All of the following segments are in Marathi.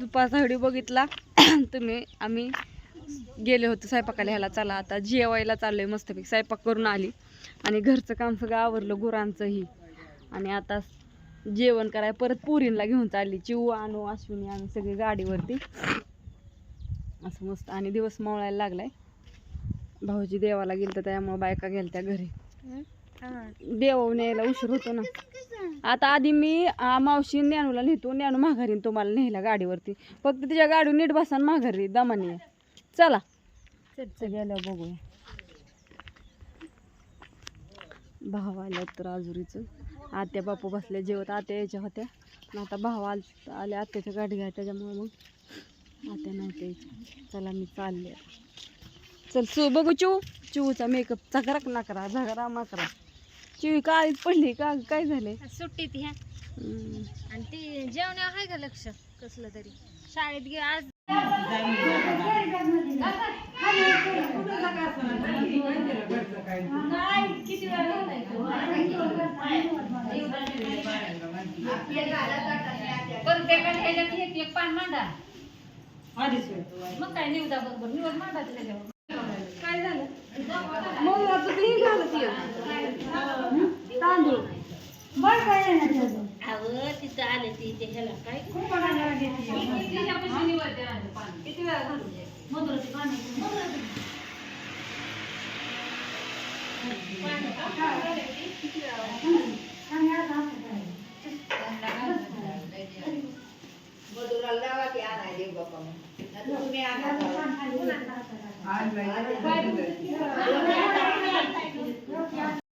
दुपारचा व्हिडिओ बघितला. तुम्ही आम्ही गेले होतो स्वयंपाकाला ह्याला. चला आता जेवायला चाललो आहे मस्तपैकी. स्वयंपाक करून आली. आणि घरचं काम सगळं आवरलं गुरांचंही. आणि आता जेवण कराय परत पुरींला घेऊन चालली. चिऊ आणू अश्विनी आम्ही सगळी गाडीवरती. असं मस्त. आणि दिवस मावळायला लागलाय. भाऊजी देवाला गेलं तर त्यामुळे बायका गेल्या त्या घरी देव न्यायला उशीर होतो ना. आता आधी मी मावशी ज्ञानूला नेतो. ज्ञानू माघारी तुम्हाला नेला गाडीवरती. फक्त तिच्या गाडीवर नीट बसा माघारी दमानी आहे. चला. गेल्या बघूया. भाव आल्या तर आजुरीचं. आत्या बापू बसल्या जेवत आत्या यायच्या होत्या. आता भाव आल आले आत्याच्या गाडी घ्या त्याच्यामुळे मग आत्या नाही यायच्या. चला मी चालले. चल सु बघू चिऊ चिऊचा मेकअप चकराक ना करा झगरा मा करा चिवी काळीच पडली का? काय झालंय? सुट्टीत ह्या. आणि ती जेवण्या आहे का लक्ष? कसलं तरी. शाळेत गे आज मग काय निवदा बरोबर? निवड मांडा काय झालं? मग आता झालं तिथं आले ती ते ह्याला काय? किती वेळा घालून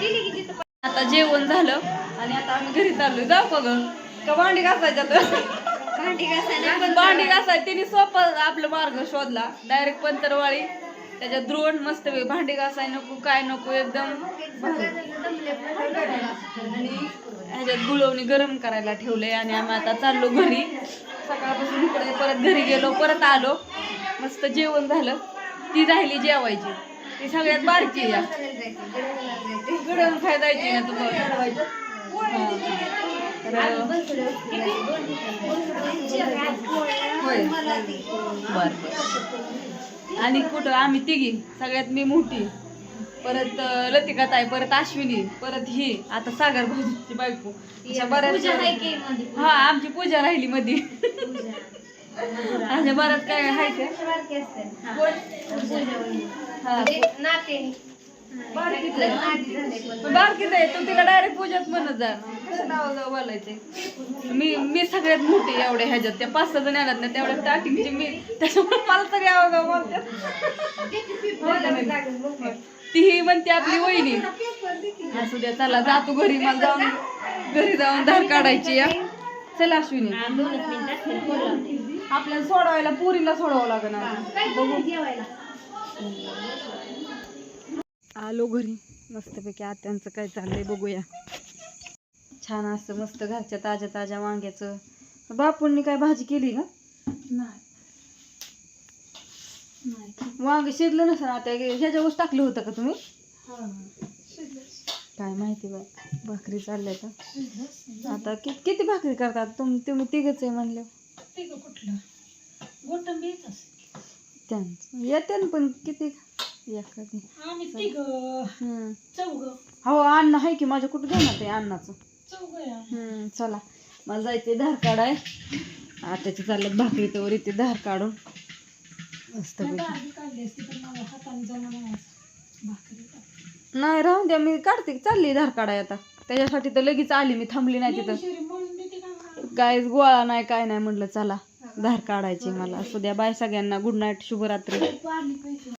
आता जेवण झालं आणि आता आम्ही घरी चाललोय. जाऊ ग? का भांडी घासायच्या तर? भांडी घासायला भांडी घासाय तिने सोपं आपलं मार्ग शोधला. डायरेक्ट पंतरवाळी. त्याच्यात द्रोण मस्त वेळ भांडी घासाय नको काय नको एकदम. आणि ह्याच्यात गुळवणी गरम करायला ठेवले आणि आम्ही आता चाललो घरी. सकाळपासून इकडे परत घरी गेलो परत आलो. मस्त जेवण झालं. ती राहिली जेवायची. ती सगळ्यात बारकी या गरम खाय जायची ना तुम्हाला. बर आणि कुठं आम्ही तिघी सगळ्यात मी मोठी. परत लतिका ताई परत अश्विनी परत ही आता सागर भाऊजीची बायको. बऱ्याच हा आमची पूजा राहिली मध्ये बऱ्याच काय आहे हा. बारकीच आहे. तू तिला डायरेक्ट पूजाच म्हणत जा. कसं नाव जाऊ बोलायचे मी मी सगळ्यात मोठी एवढ्या ह्याच्यात. त्या पाच सहा जण आल्यात ना तेवढ्या स्टार्टिंगची मी त्याच्यामुळे मला तरी आवाज बोलतात. ती म्हणते आपली वहिनी. असू द्या चला जातो घरी मला जाऊन घरी जाऊन धार काढायची या. चला अश्विनी. आपल्याला सोडवायला पुरीला सोडवावं लागेल बघू. आलो घरी. मस्तपैकी आत्यांचं काय चाललंय बघूया. छान असतं मस्त घरच्या ताज्या ताज्या वांग्याचं. बापूंनी काय भाजी केली का? वांग शिजलं नसेल आता. ह्याच्या गोष्ट टाकलं होतं का तुम्ही? काय माहिती बा भाकरी चालल्या तर आता कि किती भाकरी करतात तुम तुम्ही तिघच आहे म्हणले त्यांचं. येते पण किती. हो अन्न आहे की माझ्या कुठं घेणार ते अन्नाचं? हम्म, चला. मला जायचंय धार काढाय. आताची चालल्यात भाकरी तर इथे धार काढून. मस्त नाही राहून द्या मी काढते. चालली धार काढाय आता. त्याच्यासाठी तर लगेच आली मी थांबली नाही तिथं. काहीच गोळा नाही काय नाही म्हटलं चला. धार काढायची मला. असू द्या बाय सगळ्यांना. गुड नाईट शुभरात्री.